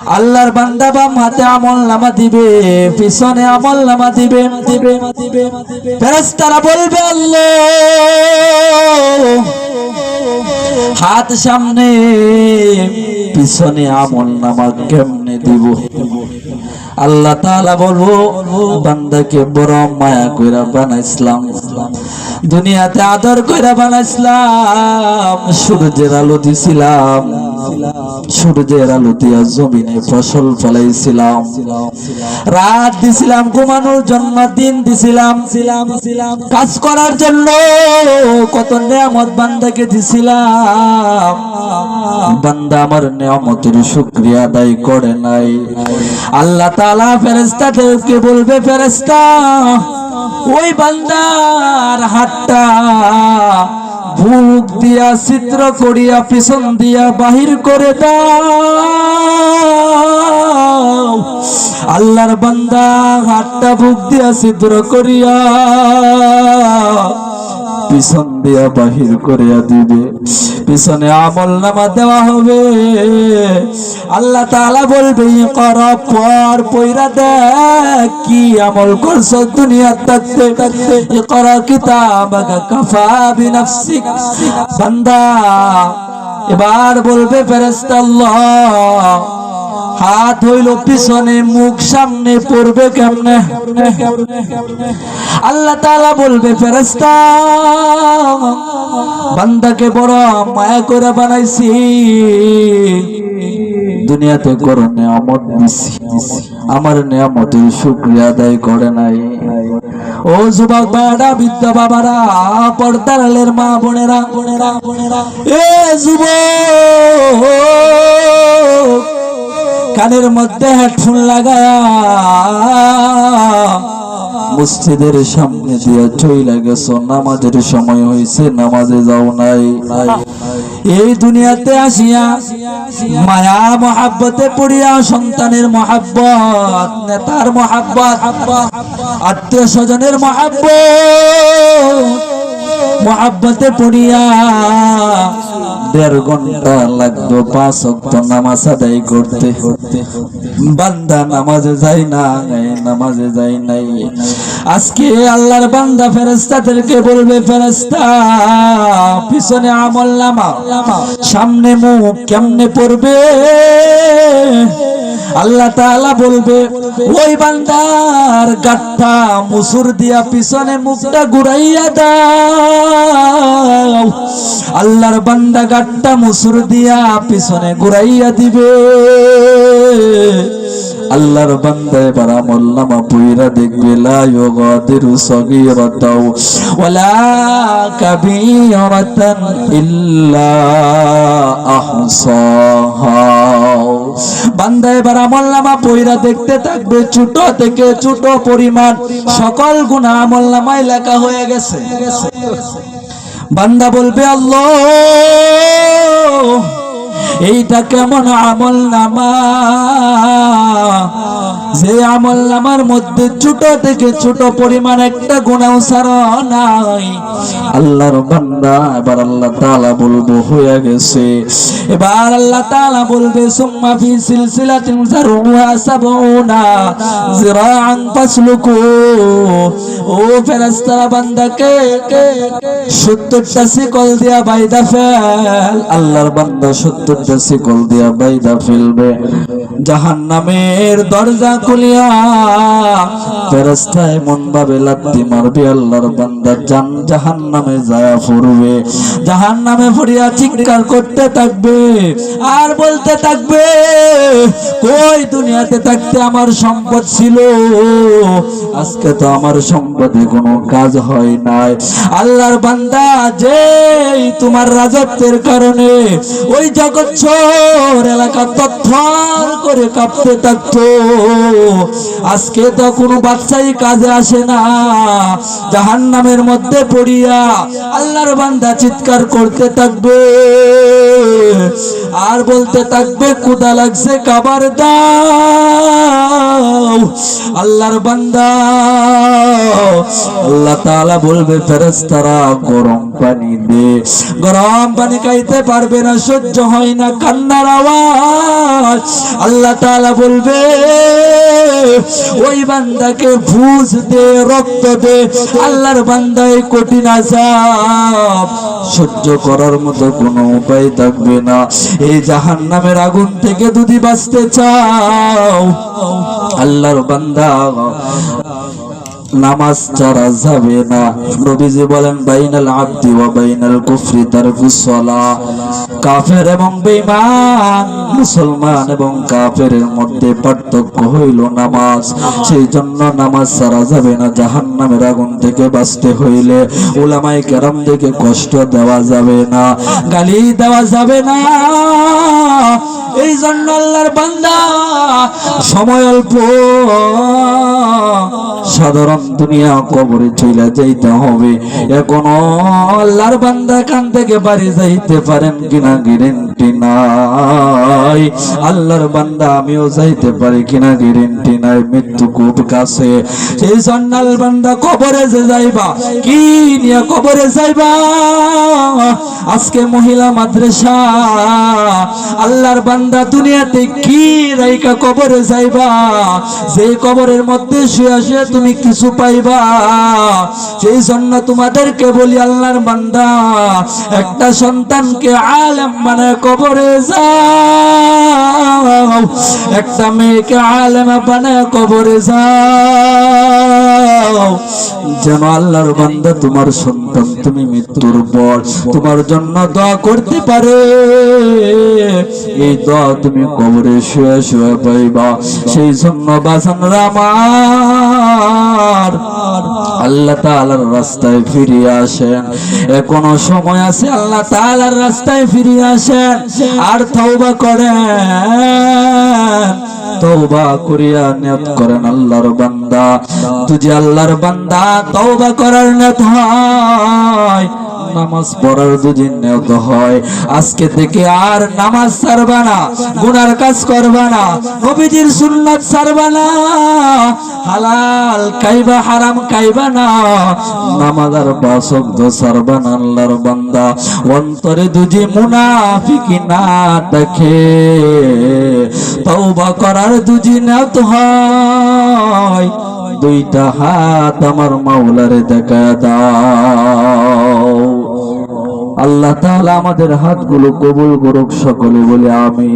আল্লাহর বান্দা বাম হাতে আমল নামা দিবে, পিছনে আমল নামা দিবে দিবে দিবে। ফেরেশতারা বলবে, আল্লাহ। হাত সামনে, পিছনে আমল নামা কেমনে দিব? আল্লাহ তাআলা বলব, বান্দাকে বড় মায়া কইরা বানাইছিলাম। দুনিয়াতে আদর কইরা বানাইছিলাম, সূর্যের আলো দিছিলাম। সূর্যের আলো দিয়া জমিনে ফসল ফলাইছিলাম। রাত দিছিলাম, ঘুমানোর জন্য দিন দিছিলাম। কাজ করার জন্য কত নিয়ামত বান্দাকে দিছিলাম। বান্দা আমার নিয়ামতের শুক্রিয়া আদায় করে নাই। আল্লাহ তাআলা ফেরেশতাদেরকে বলবে, ফেরেশতা, ওই বান্দার হাতটা বুক দিয়া চিত্র করিয়া, পিছন দিয়া বাহির করে দাও। আল্লাহর বান্দা হাতটা বুক দিয়া চিত্র করিয়া, পিছন দিয়া বাহির করিয়া দিবে। পিছনে আমল নামা দেওয়া হবে। আল্লাহ তালা বলবে কর, পর পইরা দেখ কি আমল করছ দুনিয়া থাকতে থাকতে কর কিতাবাকা কাফা বিনাফসি বান্দা, এবার বলবে ফেরেস্তাল্লাহ হাত হইল পিছনে, মুখ সামনে, পড়বে কেমনে? আল্লাহ তালা বলবে, ফেরেশতা, বান্দাকে বড় মায়া করে বানাইছি। দুনিয়াতে করো নিয়ামত দিছি। আমার নিয়ামতের শুক্রিয়া আদায় করে নাই। ও যুবক বাড়া বৃদ্ধ বাবারা পর্দারের মা বোনেরা বোনেরা বোনেরা, এ যুবক! কানের মধ্যে হেডফোন লাগায়া মসজিদের সামনে দিয়ে চইলা গেছো। নামাজের সময় হয়েছে নামাজে যাও নাই। এই দুনিয়াতে আসিয়া মায়া মহাব্বতে পড়িয়া, সন্তানের মহাব্বত, নেতার মহাব্বত, আত্মীয় স্বজনের মহাব্বত, মহাব্বতে পড়িয়া দেড় ঘণ্টা লাগবে, পাঁচ অক্ত নামাজ আদায় করতে। বান্দা নামাজে যাই না নামাজে যাই নাই। আজকে আল্লাহর বান্দা ফেরেস্তাদেরকে বলবে ফেরেস্তা পিছনে আমল নামা, সামনে মুখ কেমনে পড়বে? আল্লাহ তাআলা বলবে, ওই বান্দার গাঠটা মুসুর দিয়া পিছনে মুখটা ঘুরাইয়া দাও। আল্লাহর বান্দা গাঠটা মুসুর দিয়া পিছনে ঘুরাইয়া দিবে। আল্লাহর বান্দা এবার আমল নামা পুইরা দেখবে, লা ইউগাদিরু সগীরাতাও ওয়ালা কাবীরাতান ইল্লা আহসাহা। বান্দা এবার আমল পইরা দেখতে থাকবে, ছোট থেকে ছোট পরিমাণ সকল গুণা আমল নামায় লেখা হয়ে গেছে। বান্দা বলবে আল্লাহ এইটা কেমন আমল নামা? যে আমল নামার মধ্যে ছোট থেকে ছোট পরিমাণ একটা গুণাও সারা নাই। আল্লাহর বান্দা, এবার আল্লাহ তাআলা বলব, হয়ে গেছে। এবার আল্লাহ তাআলা বলবে, সুম্মা ফি সিলসিলাতিন যারুহা সাবউনা জিরাআন ফাসলুকু ও ফেরেশতারা বান্দাকে 70টা শিকল দিয়া বাইদা ফেল। আল্লাহর বান্দা 70টা শিকল দিয়া বাইদা ফেলবে। জাহান্নামের দরজা খুলিয়া ফেরস্তায় এমন ভাবে লাত্তি মারবে, আল্লাহর বান্দা জান জাহান নামে যায় পড়বে। জাহান্নামে পড়িয়া চিৎকার করতে থাকবে। আর বলতে থাকবে, কই দুনিয়াতে থাকতে আমার সম্পদ ছিল? আজকে তো আমার সম্পদে কোনো কাজ হয় নাই। আল্লাহর বান্দা যে তোমার রাজত্বের কারণে ওই জগৎ ছোর এলাকা তথ্যর করে কাঁপতে থাকতো। আজকে তো কোনো বাচ্চাই কাজে আসে না। জাহান নামের মধ্যে পড়িয়া আল্লাহর বান্দা চিৎকার করতে থাকবে। আর বলতে থাকবে কুদা লাগছে কাবার দাও। আল্লাহর বান্দা আল্লাহ তাআলা বলবে, ফেরেশতারা গরম পানি দে। গরম পানি খাইতে পারবে না, সহ্য হয় না কান্নার আওয়াজ। আল্লাহ তাআলা বলবে, ওই বান্দাকে ভুজ দে, রক্ত দে, আল্লাহর বান্দায় কঠিন আজাব সহ্য করার মতো কোনো উপায় থাকবে না। এই জাহান্নামের আগুন থেকে যদি বাঁচতে চাও, আল্লাহর বান্দা নামাজ ছাড়া যাবে না। নবীজি বলেন, বাইনাল আব্দি ওয়া বাইনাল কুফরি তারকুস সালাহ কাফের এবং বেঈমান, মুসলমান এবং কাফেরের মধ্যে পার্থক্য হইল নামাজ। সেই জন্য নামাজ ছাড়া যাবে না, জাহান্নামের আগুন থেকে বাঁচতে হইলে উলামায়ে কেরাম থেকে কষ্ট দেওয়া যাবে না, গালি দেওয়া যাবে না। এই জন্য আল্লাহর বান্দা, সময় অল্প। সাধারণ দুনিয়া কবরে চলে যাইতে হবে। এখনও আল্লাহর বান্দা কান থেকে বাড়ি যাইতে পারেন কিনা গ্যারেন্টি নাই। আল্লাহর বান্দা, আমিও যাইতে পারি কিনা গ্যারেন্টি নাই মৃত্যু খুব কাছে। সেই আল্লাহর বান্দা কবরে যে যাইবা, কি নিয়ে কবরে যাইবা? আজকে মহিলা মাদ্রাসা, আল্লাহর বান্দা দুনিয়াতে কি রাইকা কবরে যাইবা? যে কবরের মধ্যে শুয়ে শুয়ে তুমি কিছু পাইবা। সেই জন্য তোমাদেরকে বলি, আল্লাহর বান্দা, একটা সন্তানকে আলেম মানে কবরে যাও। একটা মেয়েকে আলেম মানে কবরে যাও। যেন আল্লাহর বান্দা তোমার সন্তান, তুমি মৃত্যুর পর তোমার জন্য দোয়া করতে পারে। এই দোয়া তুমি কবরে শুয়ে শুয়ে পাইবা। সেই জন্য বাসন রামার আল্লাহ তালার রাস্তায় ফিরে আসেন। এখনও সময় আছে আল্লাহ তালার রাস্তায় ফিরে আসেন, আর তওবা করেন। তওবা করিয়া নিয়ত করেন আল্লাহর বান্দা। তুই আল্লাহর বান্দা তওবা করার নিয়ত হয় নামাজ পড়ার দুদিন নিয়ত হয়। আজকে থেকে আর নামাজ ছাড়বা না, গুনার কাজ করবা না, নবীজির সুন্নাত ছাড়বা না, হালাল খাইবা, হারাম খাইবা না, নামাজ আর বাসব্দ ছাড়বা না আল্লাহর বান্দা। অন্তরে দুজি মুনাফিকি না দেখে। তওবা করার দুজি নিয়ত হয়। দুইটা হাত আমার মাওলারে দেখা দাও। আল্লাহ তাহলে আমাদের হাতগুলো কবুল করুক সকলে বলে আমি